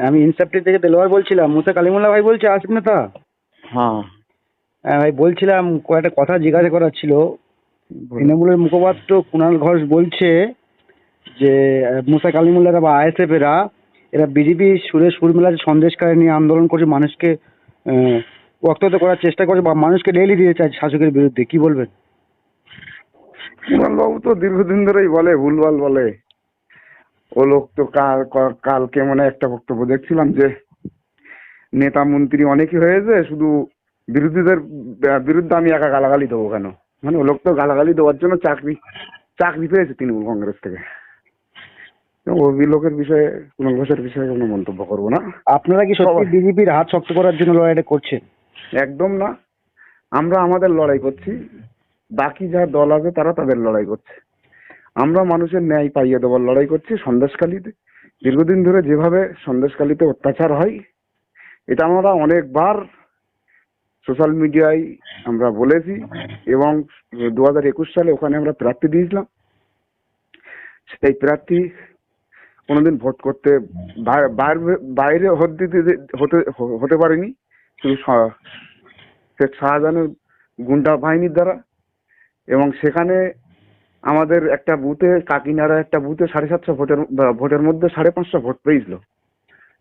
আমি ইনসেপ্টি থেকে দেলোয়ার বলছিলাম মুসা কালিমুল্লাহ ভাই বলছে আসিফ নেতা? হ্যাঁ। হ্যাঁ ভাই বলছিলাম কয়েকটা কথা জিজ্ঞাসা করার ছিল। তৃণমূলের মুখপাত্র কুণাল ঘোষ বলছে যে মুসা কালিমুল্লাহরা বা আইএসএফ এরা এরা বিজেপি সুরে সুর মেলাতে সন্দেশকারী নিয়ে আন্দোলন করছে মানুষকে আহ, করার চেষ্টা করছে বা মানুষকে ডেইলি দিতে চায় শাসকের বিরুদ্ধে। কি বলবেন? বাবু তো দীর্ঘদিন ধরেই বলে ভুলভাল বলে। ও লোক তো কাল কালকে মানে একটা বক্তব্য দেখছিলাম যে নেতা মন্ত্রী অনেকই হয়েছে শুধু বিরোধীদের বিরুদ্ধে আমি একা গালাগালি দেবো কেন? মানে ও লোক তো গালাগালি দেওয়ার জন্য চাকরি চাকরি পেয়েছে তৃণমূল কংগ্রেস থেকে। ওই লোকের বিষয়ে কোনো ঘোষের বিষয়ে কোনো মন্তব্য করব না। আপনারা কি সবাই। বিজেপির হাত শক্ত করার জন্য লড়াইটা করছেন? একদম না। আমরা আমাদের লড়াই করছি। বাকি যা দল আছে তারা তাদের লড়াই করছে। আমরা মানুষের ন্যায় পাইয়ে দেওয়ার লড়াই করছি সন্দেশকালীতে দীর্ঘদিন ধরে যেভাবে সন্দেশকালীতে অত্যাচার হয়, এটা আমরা অনেকবার সোশ্যাল মিডিয়ায় আমরা বলেছি এবং দু হাজার একুশ সালে ওখানে আমরা প্রার্থী দিয়েছিলাম। সেই প্রার্থী কোনোদিন ভোট করতে বাইরে- হতে হতে হতে পারেনি। শুধু শেখ শাহজাহানের গুন্ডা বাহিনীর দ্বারা। এবং সেখানে আমাদের একটা বুথে কাকিনাড়া একটা বুথে সাড়ে সাতশো ভোটের ভোটের মধ্যে সাড়ে পাঁচশো ভোট পেয়েছিল।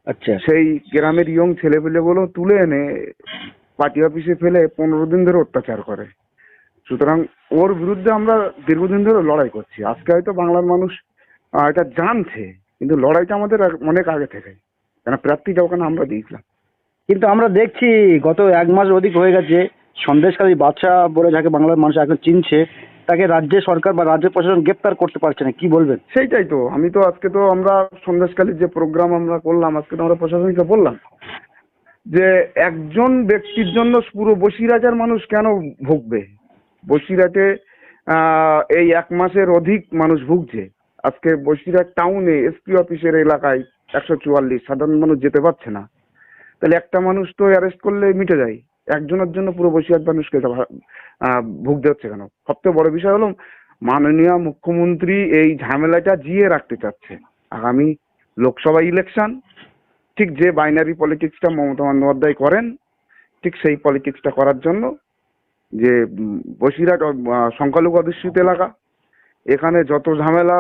আচ্ছা। সেই গ্রামের ইয়ং ছেলেপেলেগুলো তুলে এনে পার্টি অফিসে ফেলে পনেরো দিন ধরে অত্যাচার করে। সুতরাং ওর বিরুদ্ধে আমরা দীর্ঘদিন ধরে লড়াই করছি। আজকে হয়তো বাংলার মানুষ এটা জানছে কিন্তু লড়াইটা আমাদের অনেক আগে থেকে। কেন প্রার্থীটা ওখানে আমরা দিয়েছিলাম কিন্তু আমরা দেখছি গত এক মাস অধিক হয়ে গেছে সন্দেশকারী বাচ্চা বলে যাকে বাংলার মানুষ এখন চিনছে তাকে রাজ্য সরকার বা রাজ্য প্রশাসন গ্রেপ্তার করতে পারছে না কি বলবেন? সেইটাই তো আমি তো আজকে তো আমরা সন্দেশকালীর যে প্রোগ্রাম আমরা করলাম আজকে তো আমরা প্রশাসনকে বললাম যে একজন ব্যক্তির জন্য পুরো বসিরহাটের মানুষ কেন ভুগবে? বসিরহাটে আহ, এই এক মাসের অধিক মানুষ ভুগছে। আজকে বসিরহাট টাউনে এসপি অফিসের এলাকায় একশো চুয়াল্লিশ সাধারণ মানুষ যেতে পারছে না। তাহলে একটা মানুষ তো অ্যারেস্ট করলে মিটে যায়। একজনের জন্য পুরো বসিরহাট মানুষকে ভুগতে হচ্ছে কেন? সবচেয়ে বড় বিষয় হলো মাননীয় মুখ্যমন্ত্রী এই ঝামেলাটা জিয়ে রাখতে চাচ্ছে। আগামী লোকসভা ইলেকশন ঠিক যে বাইনারি পলিটিক্সটা মমতা বন্দ্যোপাধ্যায় করেন, ঠিক সেই পলিটিক্সটা করার জন্য যে বসিরহাট সংখ্যালঘু অধ্যুষিত এলাকা, এখানে যত ঝামেলা,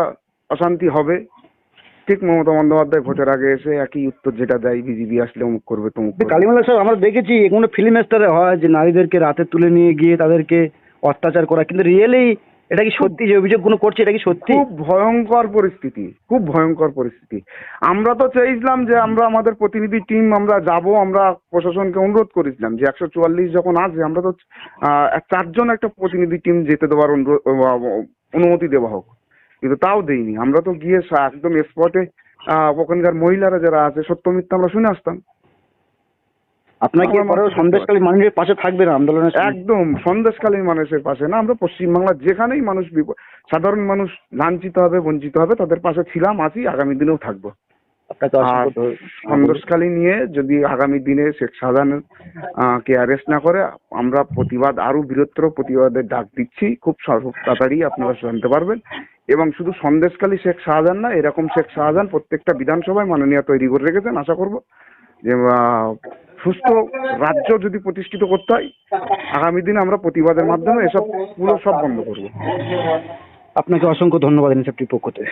অশান্তি হবে ঠিক মমতা বন্দ্যোপাধ্যায় ভোটের আগে এসে একই উত্তর যেটা দেয় বিজেপি আসলে অমুক করবে তমুক কালিমালা সাহেব আমরা দেখেছি কোনো ফিল্ম স্টারে হয় যে নারীদেরকে রাতে তুলে নিয়ে গিয়ে তাদেরকে অত্যাচার করা কিন্তু রিয়েলি এটা কি সত্যি যে অভিযোগগুলো করছে এটা কি সত্যি? খুব ভয়ঙ্কর পরিস্থিতি খুব ভয়ঙ্কর পরিস্থিতি। আমরা তো চেয়েছিলাম যে আমরা আমাদের প্রতিনিধি টিম আমরা যাব আমরা প্রশাসনকে অনুরোধ করেছিলাম যে একশো চুয়াল্লিশ যখন আসবে আমরা তো আহ, চারজন একটা প্রতিনিধি টিম যেতে দেওয়ার অনুমতি দেওয়া হোক। কিন্তু তাও দেইনি। আমরা তো গিয়ে একদম স্পটে ওখানকার মহিলারা যারা আছে সত্য মিথ্যা আমরা শুনে আসতাম। আপনাকে পরেও সন্দেশকালী মানুষের পাশে থাকবেন আন্দোলনের একদম সন্দেশকালীন মানুষের পাশে। না আমরা পশ্চিমবাংলার যেখানেই মানুষ সাধারণ মানুষ লাঞ্ছিত হবে বঞ্চিত হবে তাদের পাশে ছিলাম আছি আগামী দিনেও থাকব। আপনাকে অসংখ্য সন্দেশখালী নিয়ে যদি আগামী দিনে শেখ শাহজাহান আহ, কে অ্যারেস্ট না করে আমরা প্রতিবাদ আরও বৃহত্তর প্রতিবাদের ডাক দিচ্ছি। খুব তাড়াতাড়ি আপনারা জানতে পারবেন। এবং শুধু সন্দেশখালী শেখ শাহজাহান না এরকম শেখ শাহজাহান প্রত্যেকটা বিধানসভায় মাননীয় তৈরি করে রেখেছেন আশা করব যে সুস্থ রাজ্য যদি প্রতিষ্ঠিত করতে হয় আগামী দিনে আমরা প্রতিবাদের মাধ্যমে এসব পুরো সব বন্ধ করব। আপনাকে অসংখ্য ধন্যবাদ ইনসেপ্টির পক্ষ থেকে.